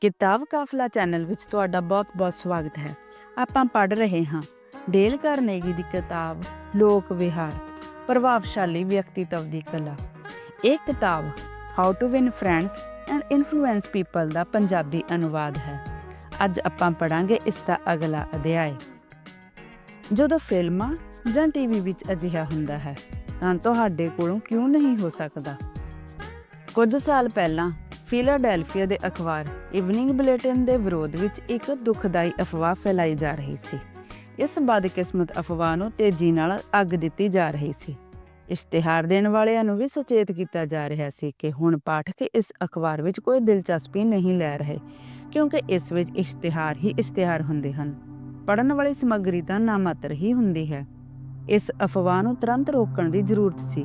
ਕਿਤਾਬ ਕਾਫਲਾ ਚੈਨਲ ਵਿੱਚ ਤੁਹਾਡਾ ਬਹੁਤ-ਬਹੁਤ ਸਵਾਗਤ ਹੈ। ਆਪਾਂ ਪੜ੍ਹ ਰਹੇ ਹਾਂ ਡੇਲ ਕਾਰਨੇਗੀ ਦੀ ਕਿਤਾਬ ਲੋਕ ਵਿਹਾਰ, ਪ੍ਰਭਾਵਸ਼ਾਲੀ ਵਿਅਕਤੀਤਵ ਦੀ ਕਲਾ। ਇਹ ਕਿਤਾਬ how to win friends and influence people ਦਾ ਪੰਜਾਬੀ ਅਨੁਵਾਦ ਹੈ। ਅੱਜ ਆਪਾਂ ਪੜਾਂਗੇ ਇਸ ਦਾ ਅਗਲਾ ਅਧਿਆਇ। ਜਦੋਂ ਫਿਲਮਾਂ ਜਾਂ ਟੀਵੀ ਵਿੱਚ ਅਜਿਹਾ ਹੁੰਦਾ ਹੈ, ਤਾਂ ਤੁਹਾਡੇ ਕੋਲੋਂ ਕਿਉਂ ਨਹੀਂ ਹੋ ਸਕਦਾ? ਕੁਝ ਸਾਲ ਪਹਿਲਾਂ ਫਿਲਾਡੈਲਫੀਆ ਦੇ ਅਖਬਾਰ ਇਵਨਿੰਗ ਬੁਲੇਟਿਨ ਦੇ ਵਿਰੋਧ ਵਿੱਚ ਇੱਕ ਦੁਖਦਾਈ ਅਫਵਾਹ ਫੈਲਾਈ ਜਾ ਰਹੀ ਸੀ। ਇਸ ਬਦਕਿਸਮਤ ਅਫਵਾਹ ਨੂੰ ਤੇਜ਼ੀ ਨਾਲ ਅੱਗ ਦਿੱਤੀ ਜਾ ਰਹੀ ਸੀ। ਇਸ਼ਤਿਹਾਰ ਦੇਣ ਵਾਲਿਆਂ ਨੂੰ ਵੀ ਸੁਚੇਤ ਕੀਤਾ ਜਾ ਰਿਹਾ ਸੀ ਕਿ ਹੁਣ ਪਾਠਕ ਇਸ ਅਖਬਾਰ ਵਿੱਚ ਕੋਈ ਦਿਲਚਸਪੀ ਨਹੀਂ ਲੈ ਰਹੇ, ਕਿਉਂਕਿ ਇਸ ਵਿੱਚ ਇਸ਼ਤਿਹਾਰ ਹੀ ਇਸ਼ਤਿਹਾਰ ਹੁੰਦੇ ਹਨ। ਪੜਨ ਵਾਲੀ ਸਮੱਗਰੀ ਤਾਂ ਨਾਮਾਤਰ ਹੀ ਹੁੰਦੀ ਹੈ। ਇਸ ਅਫਵਾਹ ਨੂੰ ਤੁਰੰਤ ਰੋਕਣ ਦੀ ਜ਼ਰੂਰਤ ਸੀ,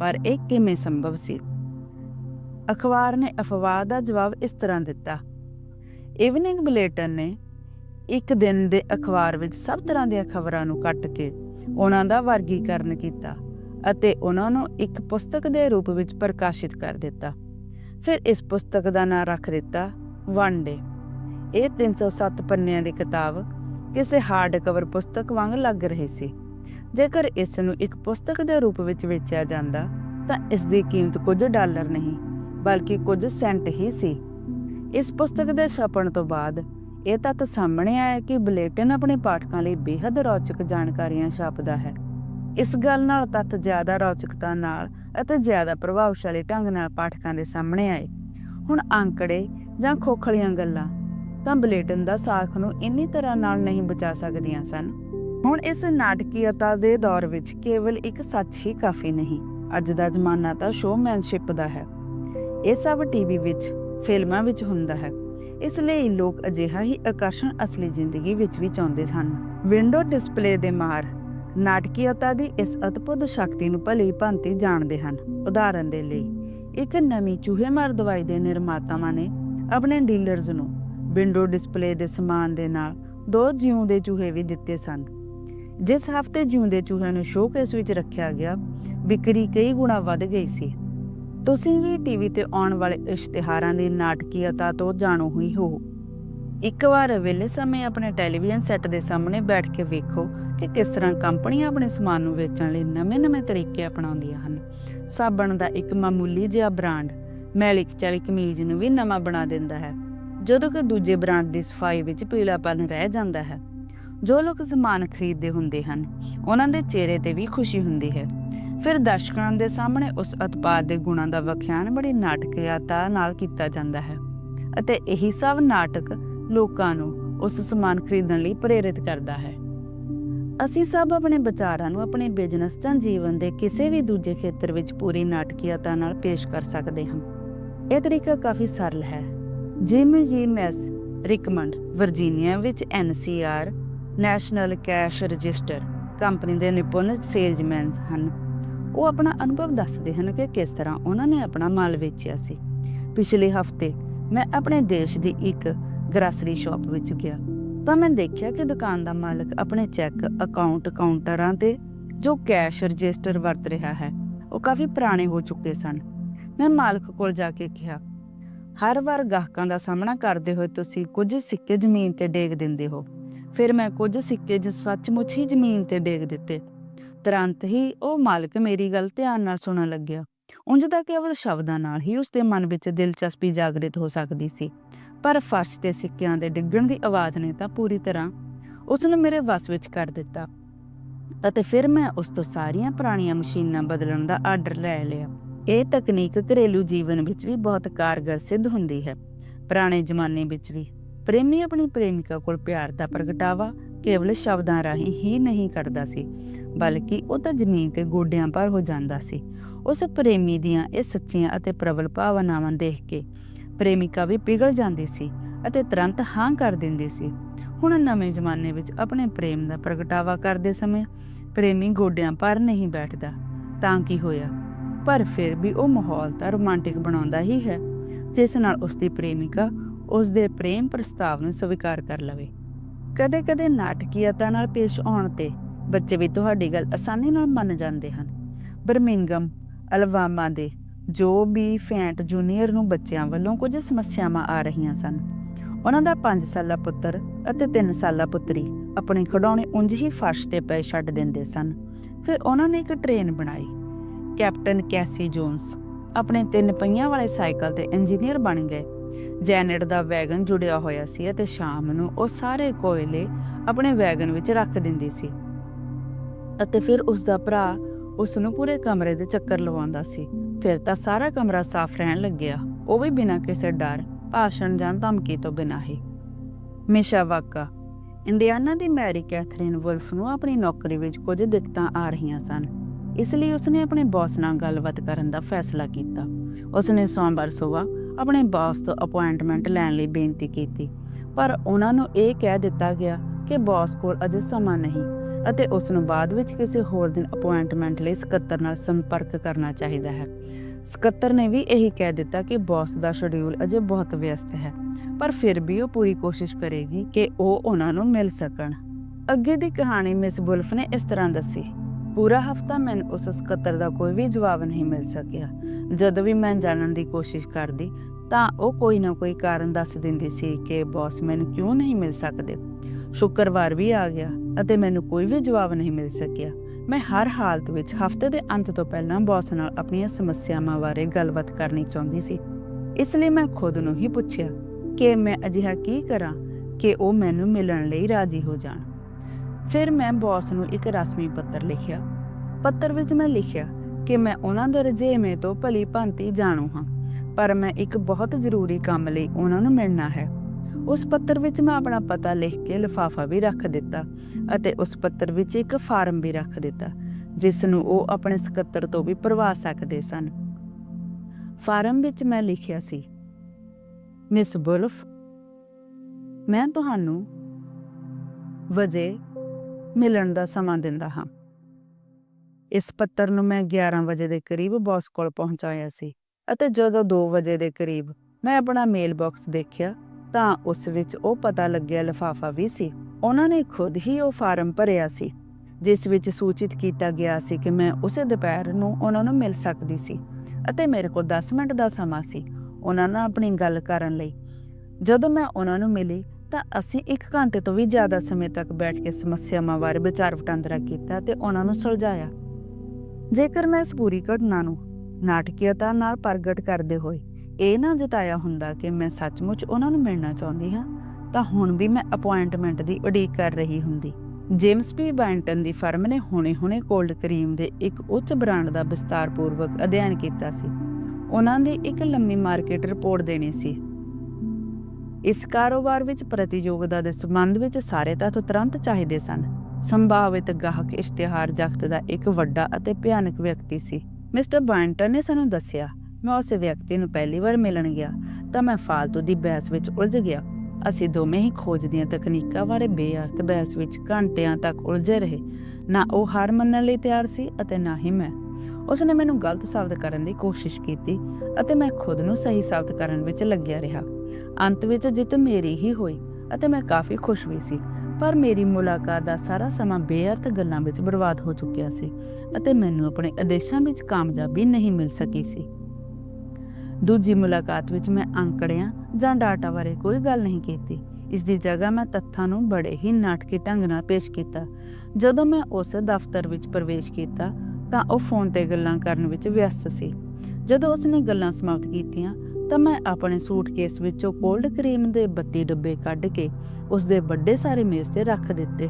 ਪਰ ਇਹ ਕਿਵੇਂ ਸੰਭਵ ਸੀ? ਅਖਬਾਰ ਨੇ ਅਫਵਾਹ ਦਾ ਜਵਾਬ ਇਸ ਤਰ੍ਹਾਂ ਦਿੱਤਾ। ਇਵਨਿੰਗ ਬੁਲੇਟਿਨ ਨੇ ਇੱਕ ਦਿਨ ਦੇ ਅਖਬਾਰ ਵਿੱਚ ਸਭ ਤਰ੍ਹਾਂ ਦੀਆਂ ਖਬਰਾਂ ਨੂੰ ਕੱਟ ਕੇ ਉਹਨਾਂ ਦਾ ਵਰਗੀਕਰਨ ਕੀਤਾ ਅਤੇ ਉਹਨਾਂ ਨੂੰ ਇੱਕ ਪੁਸਤਕ ਦੇ ਰੂਪ ਵਿੱਚ ਪ੍ਰਕਾਸ਼ਿਤ ਕਰ ਦਿੱਤਾ। ਫਿਰ ਇਸ ਪੁਸਤਕ ਦਾ ਨਾਮ ਰੱਖ ਦਿੱਤਾ ਵਨ ਡੇ ਇਹ 307 ਪੰਨਿਆਂ ਦੀ ਕਿਤਾਬ ਕਿਸੇ ਹਾਰਡ ਕਵਰ ਪੁਸਤਕ ਵਾਂਗ ਲੱਗ ਰਹੀ ਸੀ। ਜੇਕਰ ਇਸ ਨੂੰ ਇੱਕ ਪੁਸਤਕ ਦੇ ਰੂਪ ਵਿੱਚ ਵੇਚਿਆ ਜਾਂਦਾ ਤਾਂ ਇਸ ਦੀ ਕੀਮਤ ਕੁਝ ਡਾਲਰ ਨਹੀਂ। ਬਲਕਿ ਕੁਝ ਸੈਂਟ ਹੀ ਸੀ। ਇਸ ਪੁਸਤਕ ਦੇ ਛਪਣ ਤੋਂ ਬਾਅਦ ਇਹ ਤੱਥ ਸਾਹਮਣੇ ਆਇਆ ਕਿ ਬੁਲੇਟਿਨ ਆਪਣੇ ਪਾਠਕਾਂ ਲਈ ਬੇहद ਰੌਚਕ ਜਾਣਕਾਰੀਆਂ ਛਾਪਦਾ ਹੈ। ਇਸ ਗੱਲ ਨਾਲ ਤੱਥ ਜ਼ਿਆਦਾ ਰੌਚਕਤਾ ਨਾਲ ਅਤੇ ਜ਼ਿਆਦਾ ਪ੍ਰਭਾਵਸ਼ਾਲੀ ਢੰਗ ਨਾਲ ਪਾਠਕਾਂ ਦੇ ਸਾਹਮਣੇ ਆਏ। ਹੁਣ ਅੰਕੜੇ ਜਾਂ ਖੋਖਲੀਆਂ ਗੱਲਾਂ ਤਾਂ ਬੁਲੇਟਿਨ ਦਾ ਸਾਖ ਨੂੰ ਇੰਨੀ ਤਰ੍ਹਾਂ ਨਾਲ ਨਹੀਂ ਬਚਾ ਸਕਦੀਆਂ ਸਨ। ਹੁਣ ਇਸ ਨਾਟਕੀਅਤਾ ਦੇ ਦੌਰ ਵਿੱਚ ਕੇਵਲ ਇੱਕ ਸੱਚ ਹੀ ਕਾਫੀ ਨਹੀਂ, ਅੱਜ ਦਾ ਜ਼ਮਾਨਾ ਤਾਂ ਸ਼ੋਮੈਨਸ਼ਿਪ ਦਾ ਹੈ। ਇਹ ਸਭ ਟੀਵੀ ਵਿੱਚ, ਫਿਲਮਾਂ ਵਿੱਚ ਹੁੰਦਾ ਹੈ। ਇਸ ਲਈ ਲੋਕ ਅਜਿਹਾ ਹੀ ਆਕਰਸ਼ਣ ਅਸਲੀ ਜ਼ਿੰਦਗੀ ਵਿੱਚ ਵੀ ਚਾਹੁੰਦੇ ਹਨ ਵਿੰਡੋ ਡਿਸਪਲੇ ਦੇ ਮਾਰ, ਨਾਟਕੀਅਤਾ ਦੀ ਇਸ ਅਦਭੁਤ ਸ਼ਕਤੀ ਨੂੰ ਭਲੀ ਭਾਂਤੀ ਜਾਣਦੇ ਹਨ। ਉਦਾਹਰਨ ਦੇ ਲਈ, ਇੱਕ ਨਵੀਂ ਚੂਹੇ ਦਵਾਈ ਦੇ ਨਿਰਮਾਤਾਵਾਂ ਨੇ ਆਪਣੇ ਡੀਲਰਜ਼ ਨੂੰ ਵਿੰਡੋ ਡਿਸਪਲੇ ਦੇ ਸਮਾਨ ਦੇ ਨਾਲ ਦੋ ਜਿਉਂਦੇ ਚੂਹੇ ਵੀ ਦਿੱਤੇ ਸਨ। ਜਿਸ ਹਫ਼ਤੇ ਜਿਉਂਦੇ ਚੂਹਿਆਂ ਨੂੰ ਸ਼ੋਕੇਸ ਵਿੱਚ ਰੱਖਿਆ ਗਿਆ, ਵਿਕਰੀ ਕਈ ਗੁਣਾ ਵੱਧ ਗਈ ਸੀ। ਤੁਸੀਂ ਵੀ ਟੀਵੀ ਤੇ ਆਉਣ ਵਾਲੇ ਇਸ਼ਤਿਹਾਰਾਂ ਦੀ ਨਾਟਕੀਅਤਾ ਤੋਂ ਜਾਣੂ ਹੋਈ ਹੋ। ਇੱਕ ਵਾਰ ਵੇਲੇ ਸਮੇਂ ਆਪਣੇ ਟੈਲੀਵਿਜ਼ਨ ਸੈੱਟ ਦੇ ਸਾਹਮਣੇ ਬੈਠ ਕੇ ਵੇਖੋ ਕਿ ਕਿਸ ਤਰ੍ਹਾਂ ਕੰਪਨੀਆਂ ਆਪਣੇ ਸਮਾਨ ਨੂੰ ਵੇਚਣ ਲਈ ਨਵੇਂ-ਨਵੇਂ ਤਰੀਕੇ ਅਪਣਾਉਂਦੀਆਂ ਹਨ। ਸਾਬਣ ਦਾ ਇੱਕ ਮਾਮੂਲੀ ਜਿਹਾ ਬ੍ਰਾਂਡ ਮੈਲਿਕ ਚਾਲੀ ਕਮੀਜ਼ ਨੂੰ ਵੀ ਨਵਾਂ ਬਣਾ ਦਿੰਦਾ ਹੈ, ਜਦੋਂ ਕਿ ਦੂਜੇ ਬ੍ਰਾਂਡ ਦੀ ਸਫ਼ਾਈ ਵਿੱਚ ਪੀਲਾਪਨ ਰਹਿ ਜਾਂਦਾ ਹੈ। ਜੋ ਲੋਕ ਸਮਾਨ ਖਰੀਦਦੇ ਹੁੰਦੇ ਹਨ, ਉਹਨਾਂ ਦੇ ਚਿਹਰੇ ਤੇ ਵੀ ਖੁਸ਼ੀ ਹੁੰਦੀ ਹੈ। ਫਿਰ ਦਰਸ਼ਕਾਂ ਦੇ ਸਾਹਮਣੇ ਉਸ ਉਤਪਾਦ ਦੇ ਗੁਣਾਂ ਦਾ ਵਿਖਿਆਨ ਬੜੀ ਨਾਟਕੀਅਤਾ ਨਾਲ ਕੀਤਾ ਜਾਂਦਾ ਹੈ ਅਤੇ ਇਹੀ ਸਭ ਨਾਟਕ ਲੋਕਾਂ ਨੂੰ ਉਸ ਸਮਾਨ ਖਰੀਦਣ ਲਈ ਪ੍ਰੇਰਿਤ ਕਰਦਾ ਹੈ। ਅਸੀਂ ਸਭ ਆਪਣੇ ਵਿਚਾਰਾਂ ਨੂੰ ਆਪਣੇ ਬਿਜ਼ਨਸ ਜਾਂ ਜੀਵਨ ਦੇ ਕਿਸੇ ਵੀ ਦੂਜੇ ਖੇਤਰ ਵਿੱਚ ਪੂਰੀ ਨਾਟਕੀਅਤਾ ਨਾਲ ਪੇਸ਼ ਕਰ ਸਕਦੇ ਹਾਂ। ਇਹ ਤਰੀਕਾ ਕਾਫੀ ਸਰਲ ਹੈ। ਜਿਮ ਜੀਮਐਸ ਰਿਕਮੰਡ, ਵਰਜੀਨੀਆ ਵਿੱਚ NCR National Cash Register company ਦੇ ਨਿਪੁੰਨ ਸੇਲਜ਼ਮੈਨ ਹਨ। ਉਹ ਆਪਣਾ ਅਨੁਭਵ ਦੱਸਦੇ ਹਨ ਕਿ ਕਿਸ ਤਰ੍ਹਾਂ ਉਹਨਾਂ ਨੇ ਆਪਣਾ ਮਾਲ ਵੇਚਿਆ ਸੀ। ਪਿਛਲੇ ਹਫ਼ਤੇ ਮੈਂ ਆਪਣੇ ਦੇਸ਼ ਦੀ ਇੱਕ ਗ੍ਰਾਸਰੀ ਸ਼ਾਪ ਵਿੱਚ ਗਿਆ ਤਾਂ ਮੈਂ ਦੇਖਿਆ ਕਿ ਦੁਕਾਨ ਦਾ ਮਾਲਕ ਆਪਣੇ ਚੈੱਕ ਅਕਾਊਂਟ ਕਾਊਂਟਰਾਂ ਤੇ ਜੋ ਕੈਸ਼ ਰਜਿਸਟਰ ਵਰਤ ਰਿਹਾ ਹੈ, ਉਹ ਕਾਫੀ ਪੁਰਾਣੇ ਹੋ ਚੁੱਕੇ ਸਨ। ਮੈਂ ਮਾਲਕ ਕੋਲ ਜਾ ਕੇ ਕਿਹਾ, ਹਰ ਵਾਰ ਗਾਹਕਾਂ ਦਾ ਸਾਹਮਣਾ ਕਰਦੇ ਹੋਏ ਤੁਸੀਂ ਕੁਝ ਸਿੱਕੇ ਜ਼ਮੀਨ ਤੇ ਡੇਗ ਦਿੰਦੇ ਹੋ। ਫਿਰ ਮੈਂ ਕੁਝ ਸਿੱਕੇ ਜਿ ਸੱਚਮੁੱਚ ਹੀ ਜ਼ਮੀਨ ਤੇ ਡੇਗ ਦਿੱਤੇ। ਤੁਰੰਤ ਹੀ ਉਹ ਮਾਲਕ ਮੇਰੀ ਗੱਲ ਧਿਆਨ ਨਾਲ ਸੁਣਨ ਲੱਗਿਆ। ਉਂਝ ਤਾਂ ਕੇਵਲ ਸ਼ਬਦਾਂ ਨਾਲ ਹੀ ਉਸ ਮਨ ਵਿੱਚ ਦਿਲਚਸਪੀ ਜਾਗਰਿਤ ਹੋ ਸਕਦੀ ਸੀ। ਪਰ ਫਰਸ਼ ਤੇ ਸਿੱਕਿਆਂ ਦੇ ਡਿੱਗਣ ਦੀ ਆਵਾਜ਼ ਨੇ ਤਾਂ ਪੂਰੀ ਤਰ੍ਹਾਂ ਉਸ ਨੂੰ ਮੇਰੇ ਵਸ ਵਿੱਚ ਕਰ ਦਿੱਤਾ ਅਤੇ ਫਿਰ ਮੈਂ ਉਸ ਤੋਂ ਸਾਰੀਆਂ ਪੁਰਾਣੀਆਂ ਮਸ਼ੀਨਾਂ ਬਦਲਣ ਦਾ ਆਰਡਰ ਲੈ ਲਿਆ। ਇਹ ਤਕਨੀਕ ਘਰੇਲੂ ਜੀਵਨ ਵਿੱਚ ਵੀ ਬਹੁਤ ਕਾਰਗਰ ਸਿੱਧ ਹੁੰਦੀ ਹੈ। ਪੁਰਾਣੇ ਜ਼ਮਾਨੇ ਵਿੱਚ ਵੀ ਪ੍ਰੇਮੀ ਆਪਣੀ ਪ੍ਰੇਮਿਕਾ ਕੋਲ ਪਿਆਰ ਦਾ ਪ੍ਰਗਟਾਵਾ ਕੇਵਲ ਸ਼ਬਦਾਂ ਰਾਹੀਂ ਹੀ ਨਹੀਂ ਕਰਦਾ ਸੀ, ਬਲਕਿ ਉਹ ਤਾਂ ਜ਼ਮੀਨ ਤੇ ਗੋਡਿਆਂ ਪਰ ਹੋ ਜਾਂਦਾ ਸੀ। ਉਸ ਪ੍ਰੇਮੀ ਦੀਆਂ ਇਹ ਸੱਚੀਆਂ ਅਤੇ ਪ੍ਰਬਲ ਭਾਵਨਾਵਾਂ ਦੇਖ ਕੇ ਪ੍ਰੇਮਿਕਾ ਵੀ ਪਿਘਲ ਜਾਂਦੀ ਸੀ ਅਤੇ ਤੁਰੰਤ ਹਾਂ ਕਰ ਦਿੰਦੀ ਸੀ। ਹੁਣ ਨਵੇਂ ਜ਼ਮਾਨੇ ਵਿੱਚ ਆਪਣੇ ਪ੍ਰੇਮ ਦਾ ਪ੍ਰਗਟਾਵਾ ਕਰਦੇ ਸਮੇਂ ਪ੍ਰੇਮੀ ਗੋਡਿਆਂ ਪਰ ਨਹੀਂ ਬੈਠਦਾ, ਤਾਂ ਕੀ ਹੋਇਆ? ਪਰ ਫਿਰ ਵੀ ਉਹ ਮਾਹੌਲ ਤਾਂ ਰੋਮਾਂਟਿਕ ਬਣਾਉਂਦਾ ਹੀ ਹੈ, ਜਿਸ ਨਾਲ ਉਸ ਦੀ ਪ੍ਰੇਮਿਕਾ ਉਸ ਦੇ ਪ੍ਰੇਮ ਪ੍ਰਸਤਾਵ ਨੂੰ ਸਵੀਕਾਰ ਕਰ ਲਵੇ। ਕਦੇ-ਕਦੇ ਨਾਟਕੀਅਤਾ ਨਾਲ ਪੇਸ਼ ਆਉਣ ਤੇ ਬੱਚੇ ਵੀ ਤੁਹਾਡੀ ਗੱਲ ਆਸਾਨੀ ਨਾਲ ਮੰਨ ਜਾਂਦੇ ਹਨ। ਬਰਮਿੰਗਮ ਅਲਵਾਮਾ ਦੇ ਜੋ ਵੀ ਫੈਂਟ ਜੂਨੀਅਰ ਨੂੰ ਬੱਚਿਆਂ ਵੱਲੋਂ ਕੁਝ ਸਮੱਸਿਆਵਾਂ ਆ ਰਹੀਆਂ ਸਨ, ਉਹਨਾਂ ਦਾ 5 ਸਾਲਾ ਪੁੱਤਰ ਅਤੇ 3 ਸਾਲਾ ਪੁੱਤਰੀ ਆਪਣੇ ਖਿਡੌਣੇ ਉਂਝ ਹੀ ਫਰਸ਼ ਤੇ ਪਏ ਛੱਡ ਦਿੰਦੇ ਸਨ। ਫਿਰ ਉਹਨਾਂ ਨੇ ਇੱਕ ਟ੍ਰੇਨ ਬਣਾਈ। ਕੈਪਟਨ ਕੈਸੀ ਜੋਨਸ ਆਪਣੇ ਤਿੰਨ ਪਹੀਆਂ ਵਾਲੇ ਸਾਈਕਲ ਤੇ ਇੰਜੀਨੀਅਰ ਬਣ ਗਏ। ਜੈਨੇਟ ਦਾ ਵੈਗਨ ਜੁੜਿਆ ਹੋਇਆ ਸੀ ਅਤੇ ਸ਼ਾਮ ਨੂੰ ਉਹ ਸਾਰੇ ਕੋਇਲੇ ਆਪਣੇ ਵੈਗਨ ਵਿੱਚ ਰੱਖ ਦਿੰਦੀ ਸੀ। ਅਤੇ ਫਿਰ ਉਸ ਦਾ ਭਰਾ ਉਸ ਨੂੰ ਪੂਰੇ ਕਮਰੇ ਦੇ ਚੱਕਰ ਲਵਾਉਂਦਾ ਸੀ। ਫਿਰ ਤਾਂ ਸਾਰਾ ਕਮਰਾ ਸਾਫ਼ ਰਹਿਣ ਲੱਗਿਆ। ਉਹ ਵੀ ਬਿਨਾਂ ਕਿਸੇ ਡਰ, ਭਾਸ਼ਣ ਜਾਂ ਧਮਕੀ ਤੋਂ ਬਿਨਾਂ ਹੀ। ਮਿਸ਼ਾ ਵਾਕਾ ਇੰਡੀਆਨਾ ਦੀ ਮੈਰੀ ਕੈਥਰੀਨ ਵੁਲਫ ਨੂੰ ਆਪਣੀ ਨੌਕਰੀ ਵਿੱਚ ਕੁਝ ਦਿੱਕਤਾਂ ਆ ਰਹੀਆਂ ਸਨ। ਇਸ ਲਈ ਉਸਨੇ ਆਪਣੇ ਬੌਸ ਨਾਲ ਗੱਲਬਾਤ ਕਰਨ ਦਾ ਫੈਸਲਾ ਕੀਤਾ। ਉਸਨੇ ਸੋਮਵਾਰ ਸਵੇਰ ਆਪਣੇ ਬੌਸ ਤੋਂ ਅਪਾਇੰਟਮੈਂਟ ਲੈਣ ਲਈ ਬੇਨਤੀ ਕੀਤੀ। ਪਰ ਉਹਨਾਂ ਨੂੰ ਇਹ ਕਹਿ ਦਿੱਤਾ ਗਿਆ ਕਿ ਬੌਸ ਕੋਲ ਅਜੇ ਸਮਾਂ ਨਹੀਂ ਅਤੇ ਉਸ ਨੂੰ ਬਾਅਦ ਵਿੱਚ ਕਿਸੇ ਹੋਰ ਦਿਨ ਅਪਾਇੰਟਮੈਂਟ ਲਈ ਸਕੱਤਰ ਨਾਲ ਸੰਪਰਕ ਕਰਨਾ ਚਾਹੀਦਾ ਹੈ। ਸਕੱਤਰ ਨੇ ਵੀ ਇਹੀ ਕਹਿ ਦਿੱਤਾ ਕਿ ਬੌਸ ਦਾ ਸ਼ਡਿਊਲ ਅਜੇ ਬਹੁਤ ਵਿਅਸਤ ਹੈ, ਪਰ ਫਿਰ ਵੀ ਉਹ ਪੂਰੀ ਕੋਸ਼ਿਸ਼ ਕਰੇਗੀ ਕਿ ਉਹ ਉਹਨਾਂ ਨੂੰ ਮਿਲ ਸਕਣ। ਅੱਗੇ ਦੀ ਕਹਾਣੀ ਮਿਸ ਬੁਲਫ ਨੇ ਇਸ ਤਰ੍ਹਾਂ ਦੱਸੀ, ਪੂਰਾ ਹਫਤਾ ਮੈਨੂੰ ਉਸ ਸਕੱਤਰ ਦਾ ਕੋਈ ਵੀ ਜਵਾਬ ਨਹੀਂ ਮਿਲ ਸਕਿਆ। ਜਦੋਂ ਵੀ ਮੈਂ ਜਾਣਨ ਦੀ ਕੋਸ਼ਿਸ਼ ਕਰਦੀ ਤਾਂ ਉਹ ਕੋਈ ਨਾ ਕੋਈ ਕਾਰਨ ਦੱਸ ਦਿੰਦੀ ਸੀ ਕਿ ਬੌਸ ਮੈਨੂੰ ਕਿਉਂ ਨਹੀਂ ਮਿਲ ਸਕਦੇ। ਸ਼ੁੱਕਰਵਾਰ ਵੀ ਆ ਗਿਆ ਅਤੇ ਮੈਨੂੰ ਕੋਈ ਵੀ ਜਵਾਬ ਨਹੀਂ ਮਿਲ ਸਕਿਆ। ਮੈਂ ਹਰ ਹਾਲਤ ਵਿੱਚ ਹਫ਼ਤੇ ਦੇ ਅੰਤ ਤੋਂ ਪਹਿਲਾਂ ਬੌਸ ਨਾਲ ਆਪਣੀਆਂ ਸਮੱਸਿਆਵਾਂ ਬਾਰੇ ਗੱਲਬਾਤ ਕਰਨੀ ਚਾਹੁੰਦੀ ਸੀ। ਇਸ ਲਈ ਮੈਂ ਖੁਦ ਨੂੰ ਹੀ ਪੁੱਛਿਆ ਕਿ ਮੈਂ ਅਜਿਹਾ ਕੀ ਕਰਾਂ ਕਿ ਉਹ ਮੈਨੂੰ ਮਿਲਣ ਲਈ ਰਾਜ਼ੀ ਹੋ ਜਾਣ। ਫਿਰ ਮੈਂ ਬੌਸ ਨੂੰ ਇੱਕ ਰਸਮੀ ਪੱਤਰ ਲਿਖਿਆ। ਪੱਤਰ ਵਿੱਚ ਮੈਂ ਲਿਖਿਆ ਕਿ ਮੈਂ ਉਹਨਾਂ ਦੇ ਰਜੇਵੇਂ ਤੋਂ ਭਲੀ ਭਾਂਤੀ ਜਾਣੂ ਹਾਂ। ਪਰ ਮੈਂ ਇੱਕ ਬਹੁਤ ਜ਼ਰੂਰੀ ਕੰਮ ਲਈ ਉਹਨਾਂ ਨੂੰ ਮਿਲਣਾ ਹੈ। ਉਸ ਪੱਤਰ ਵਿੱਚ ਮੈਂ ਆਪਣਾ ਪਤਾ ਲਿਖ ਕੇ ਲਿਫਾਫਾ ਵੀ ਰੱਖ ਦਿੱਤਾ ਅਤੇ ਉਸ ਪੱਤਰ ਵਿੱਚ ਇੱਕ ਫਾਰਮ ਵੀ ਰੱਖ ਦਿੱਤਾ, ਜਿਸ ਨੂੰ ਉਹ ਆਪਣੇ ਸਕੱਤਰ ਤੋਂ ਵੀ ਭਰਵਾ ਸਕਦੇ ਸਨ। ਫਾਰਮ ਵਿੱਚ ਮੈਂ ਲਿਖਿਆ ਸੀ, ਮਿਸ ਬੁਲਫ, ਮੈਂ ਤੁਹਾਨੂੰ ਵਜੇ ਮਿਲਣ ਦਾ ਸਮਾਂ ਦਿੰਦਾ ਹਾਂ। ਇਸ ਪੱਤਰ ਨੂੰ ਮੈਂ 11 ਵਜੇ ਦੇ ਕਰੀਬ ਬੌਸ ਕੋਲ ਪਹੁੰਚਾਇਆ ਸੀ। ਅਤੇ ਜਦੋਂ 2 ਵਜੇ ਦੇ ਕਰੀਬ ਮੈਂ ਆਪਣਾ ਮੇਲ ਬਾਕਸ ਦੇਖਿਆ, ਤਾਂ ਉਸ ਵਿੱਚ ਉਹ ਪਤਾ ਲੱਗਿਆ ਲਿਫਾਫਾ ਵੀ ਸੀ। ਉਹਨਾਂ ਨੇ ਖੁਦ ਹੀ ਉਹ ਫਾਰਮ ਭਰਿਆ ਸੀ, ਜਿਸ ਵਿੱਚ ਸੂਚਿਤ ਕੀਤਾ ਗਿਆ ਸੀ ਕਿ ਮੈਂ ਉਸੇ ਦੁਪਹਿਰ ਨੂੰ ਉਹਨਾਂ ਨੂੰ ਮਿਲ ਸਕਦੀ ਸੀ ਅਤੇ ਮੇਰੇ ਕੋਲ 10 ਮਿੰਟ ਦਾ ਸਮਾਂ ਸੀ। ਉਹਨਾਂ ਨਾਲ ਆਪਣੀ ਗੱਲ ਕਰਨ ਲਈ। ਜਦੋਂ ਮੈਂ ਉਹਨਾਂ ਨੂੰ ਮਿਲੀ, ਤਾਂ ਅਸੀਂ 1 ਘੰਟੇ ਤੋਂ ਵੀ ਜ਼ਿਆਦਾ ਸਮੇਂ ਤੱਕ ਬੈਠ ਕੇ ਸਮੱਸਿਆਵਾਂ ਬਾਰੇ ਵਿਚਾਰ ਵਟਾਂਦਰਾ ਕੀਤਾ ਤੇ ਉਹਨਾਂ ਨੂੰ ਸੁਲਝਾਇਆ। ਜੇਕਰ ਮੈਂ ਇਸ ਪੂਰੀ ਘਟਨਾ ਨੂੰ ਨਾਟਕੀਅਤਾ ਨਾਲ ਪ੍ਰਗਟ ਕਰਦੇ ਹੋਏ ਇਹ ਨਾ ਜਤਾਇਆ ਹੁੰਦਾ ਕਿ ਮੈਂ ਸੱਚਮੁੱਚ ਉਹਨਾਂ ਨੂੰ ਮਿਲਣਾ ਚਾਹੁੰਦੀ ਹਾਂ, ਤਾਂ ਹੁਣ ਵੀ ਮੈਂ ਅਪਾਇੰਟਮੈਂਟ ਦੀ ਉਡੀਕ ਕਰ ਰਹੀ ਹੁੰਦੀ। ਜੇਮਸ ਪੀ ਬਾਇੰਟਨ ਦੀ ਫਰਮ ਨੇ ਹੁਣੇ-ਹੁਣੇ ਕੋਲਡ ਕਰੀਮ ਦੇ ਇੱਕ ਉੱਚ ਬ੍ਰਾਂਡ ਦਾ ਵਿਸਤਾਰਪੂਰਵਕ ਅਧਿਐਨ ਕੀਤਾ ਸੀ। ਉਹਨਾਂ ਦੀ ਇੱਕ ਲੰਮੀ ਮਾਰਕੀਟ ਰਿਪੋਰਟ ਦੇਣੀ ਸੀ। ਇਸ ਕਾਰੋਬਾਰ ਵਿੱਚ ਪ੍ਰਤੀਯੋਗਤਾ ਦੇ ਸੰਬੰਧ ਵਿੱਚ ਸਾਰੇ ਤੱਥ ਤੁਰੰਤ ਚਾਹੀਦੇ ਸਨ। ਸੰਭਾਵਿਤ ਗਾਹਕ ਇਸ਼ਤਿਹਾਰ ਜਗਤ ਦਾ ਇੱਕ ਵੱਡਾ ਅਤੇ ਭਿਆਨਕ ਵਿਅਕਤੀ ਸੀ। ਮਿਸਟਰ ਬਾਇੰਟਨ ਨੇ ਸਾਨੂੰ ਦੱਸਿਆ, ਮੈਂ ਉਸ ਵਿਅਕਤੀ ਨੂੰ ਪਹਿਲੀ ਵਾਰ ਮਿਲਣ ਗਿਆ, ਤਾਂ ਮੈਂ ਫਾਲਤੂ ਦੀ ਬਹਿਸ ਵਿੱਚ ਉਲਝ ਗਿਆ। ਅਸੀਂ ਦੋਵੇਂ ਹੀ ਖੋਜ ਦੀਆਂ ਤਕਨੀਕਾਂ ਬਾਰੇ ਬੇਅਰਥ ਬਹਿਸ ਵਿੱਚ ਘੰਟਿਆਂ ਤੱਕ ਉਲਝੇ ਰਹੇ। ਨਾ ਉਹ ਹਾਰ ਮੰਨਣ ਲਈ ਤਿਆਰ ਸੀ ਅਤੇ ਨਾ ਹੀ ਮੈਂ। ਉਸ ਨੇ ਮੈਨੂੰ ਗਲਤ ਸਾਬਤ ਕਰਨ ਦੀ ਕੋਸ਼ਿਸ਼ ਕੀਤੀ ਅਤੇ ਮੈਂ ਖੁਦ ਨੂੰ ਸਹੀ ਸਾਬਤ ਕਰਨ ਵਿੱਚ ਲੱਗਿਆ ਰਿਹਾ। ਅੰਤ ਵਿੱਚ ਜਿੱਤ ਮੇਰੀ ਹੀ ਹੋਈ ਅਤੇ ਮੈਂ ਕਾਫੀ ਖੁਸ਼ ਵੀ ਸੀ। ਪਰ ਮੇਰੀ ਮੁਲਾਕਾਤ ਦਾ ਸਾਰਾ ਸਮਾਂ ਬੇਅਰਥ ਗੱਲਾਂ ਵਿੱਚ ਬਰਬਾਦ ਹੋ ਚੁੱਕਿਆ ਸੀ ਅਤੇ ਮੈਨੂੰ ਆਪਣੇ ਆਦੇਸ਼ਾਂ ਵਿੱਚ ਕਾਮਯਾਬੀ ਨਹੀਂ ਮਿਲ ਸਕੀ ਸੀ। ਦੂਜੀ ਮੁਲਾਕਾਤ ਵਿੱਚ ਮੈਂ ਅੰਕੜਿਆਂ ਜਾਂ ਡਾਟਾ ਬਾਰੇ ਕੋਈ ਗੱਲ ਨਹੀਂ ਕੀਤੀ। ਇਸ ਦੀ ਜਗ੍ਹਾ ਮੈਂ ਤੱਥਾਂ ਨੂੰ ਬੜੇ ਹੀ ਨਾਟਕੀ ਢੰਗ ਨਾਲ ਪੇਸ਼ ਕੀਤਾ। ਜਦੋਂ ਮੈਂ ਉਸ ਦਫ਼ਤਰ ਵਿੱਚ ਪ੍ਰਵੇਸ਼ ਕੀਤਾ ਤਾਂ ਉਹ ਫੋਨ ਤੇ ਗੱਲਾਂ ਕਰਨ ਵਿੱਚ ਵਿਅਸਤ ਸੀ। ਜਦੋਂ ਉਸਨੇ ਗੱਲਾਂ ਸਮਾਪਤ ਕੀਤੀਆਂ ਤਾਂ ਮੈਂ ਆਪਣੇ ਸੂਟਕੇਸ ਵਿੱਚੋਂ ਕੋਲਡ ਕਰੀਮ ਦੇ 32 ਡੱਬੇ ਕੱਢ ਕੇ ਉਸ ਦੇ ਵੱਡੇ ਸਾਰੇ ਮੇਜ਼ ਤੇ ਰੱਖ ਦਿੱਤੇ।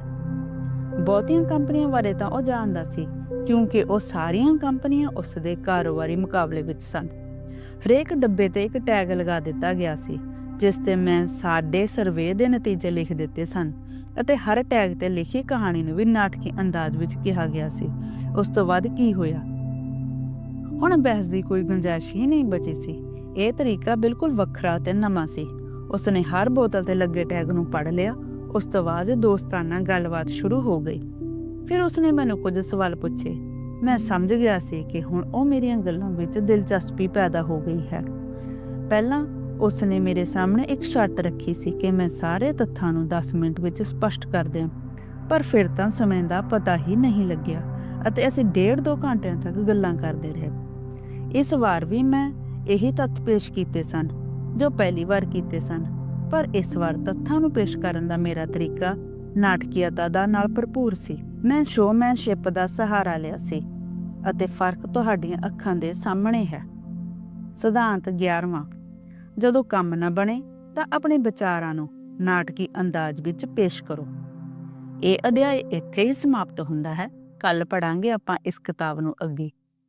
ਬਹੁਤੀਆਂ ਕੰਪਨੀਆਂ ਬਾਰੇ ਤਾਂ ਉਹ ਜਾਣਦਾ ਸੀ, ਕਿਉਂਕਿ ਉਹ ਸਾਰੀਆਂ ਕੰਪਨੀਆਂ ਉਸ ਦੇ ਕਾਰੋਬਾਰੀ ਮੁਕਾਬਲੇ ਵਿੱਚ ਸਨ। ਹਰੇਕ ਡੱਬੇ ਤੇ ਇੱਕ ਟੈਗ ਲਗਾ ਦਿੱਤਾ ਗਿਆ ਸੀ, ਜਿਸ ਤੇ ਮੈਂ ਸਾਡੇ ਸਰਵੇ ਦੇ ਨਤੀਜੇ ਲਿਖ ਦਿੱਤੇ ਸਨ ਅਤੇ ਹਰ ਟੈਗ ਤੇ ਲਿਖੀ ਕਹਾਣੀ ਨੂੰ ਵੀ ਨਾਟਕੀ ਅੰਦਾਜ਼ ਵਿੱਚ ਕਿਹਾ ਗਿਆ ਸੀ। ਉਸ ਤੋਂ ਬਾਅਦ ਕੀ ਹੋਇਆ? ਹੁਣ ਬਹਿਸ ਦੀ ਕੋਈ ਗੁੰਜਾਇਸ਼ ਹੀ ਨਹੀਂ ਬਚੀ ਸੀ। ਇਹ ਤਰੀਕਾ ਬਿਲਕੁਲ ਵੱਖਰਾ ਤੇ ਨਵਾਂ ਸੀ। ਉਸਨੇ ਹਰ ਬੋਤਲ ਤੇ ਲੱਗੇ ਟੈਗ ਨੂੰ ਪੜ੍ਹ ਲਿਆ। ਉਸ ਤੋਂ ਬਾਅਦ ਦੋਸਤਾਨਾ ਗੱਲਬਾਤ ਸ਼ੁਰੂ ਹੋ ਗਈ। ਫਿਰ ਉਸਨੇ ਮੈਨੂੰ ਕੁਝ ਸਵਾਲ ਪੁੱਛੇ। ਮੈਂ ਸਮਝ ਗਿਆ ਸੀ ਕਿ ਹੁਣ ਉਹ ਮੇਰੀਆਂ ਗੱਲਾਂ ਵਿੱਚ ਦਿਲਚਸਪੀ ਪੈਦਾ ਹੋ ਗਈ ਹੈ। ਪਹਿਲਾਂ ਉਸਨੇ ਮੇਰੇ ਸਾਹਮਣੇ ਇੱਕ ਸ਼ਰਤ ਰੱਖੀ ਸੀ ਕਿ ਮੈਂ ਸਾਰੇ ਤੱਥਾਂ ਨੂੰ 10 ਮਿੰਟ ਵਿੱਚ ਸਪਸ਼ਟ ਕਰ ਦਿਆਂ। ਪਰ ਫਿਰ ਤਾਂ ਸਮੇਂ ਦਾ ਪਤਾ ਹੀ ਨਹੀਂ ਲੱਗਿਆ ਅਤੇ ਅਸੀਂ ਡੇਢ ਦੋ ਘੰਟਿਆਂ ਤੱਕ ਗੱਲਾਂ ਕਰਦੇ ਰਹੇ। ਇਸ ਵਾਰ ਵੀ ਮੈਂ ਇਹੀ ਤੱਥ ਪੇਸ਼ ਕੀਤੇ ਸਨ, ਜੋ ਪਹਿਲੀ ਵਾਰ ਕੀਤੇ ਸਨ, ਪਰ ਇਸ ਵਾਰ ਤੱਥਾਂ ਨੂੰ ਪੇਸ਼ ਕਰਨ ਦਾ ਮੇਰਾ ਤਰੀਕਾ ਨਾਟਕੀਅਤਾ ਦਾ ਨਾਲ ਭਰਪੂਰ ਸੀ। ਮੈਂ ਸ਼ੋਮੈਨਸ਼ਿਪ ਦਾ ਸਹਾਰਾ ਲਿਆ ਸੀ ਅਤੇ ਫ਼ਰਕ ਤੁਹਾਡੀਆਂ ਅੱਖਾਂ ਦੇ ਸਾਹਮਣੇ ਹੈ। ਸਿਧਾਂਤ 11ਵਾਂ ਜਦੋਂ ਕੰਮ ਨਾ ਬਣੇ ਤਾਂ ਆਪਣੇ ਵਿਚਾਰਾਂ ਨੂੰ ਨਾਟਕੀ ਅੰਦਾਜ਼ ਵਿੱਚ ਪੇਸ਼ ਕਰੋ। ਇਹ ਅਧਿਆਇ ਇੱਥੇ ਹੀ ਸਮਾਪਤ ਹੁੰਦਾ ਹੈ। ਕੱਲ ਪੜਾਂਗੇ ਆਪਾਂ ਇਸ ਕਿਤਾਬ ਨੂੰ ਅੱਗੇ।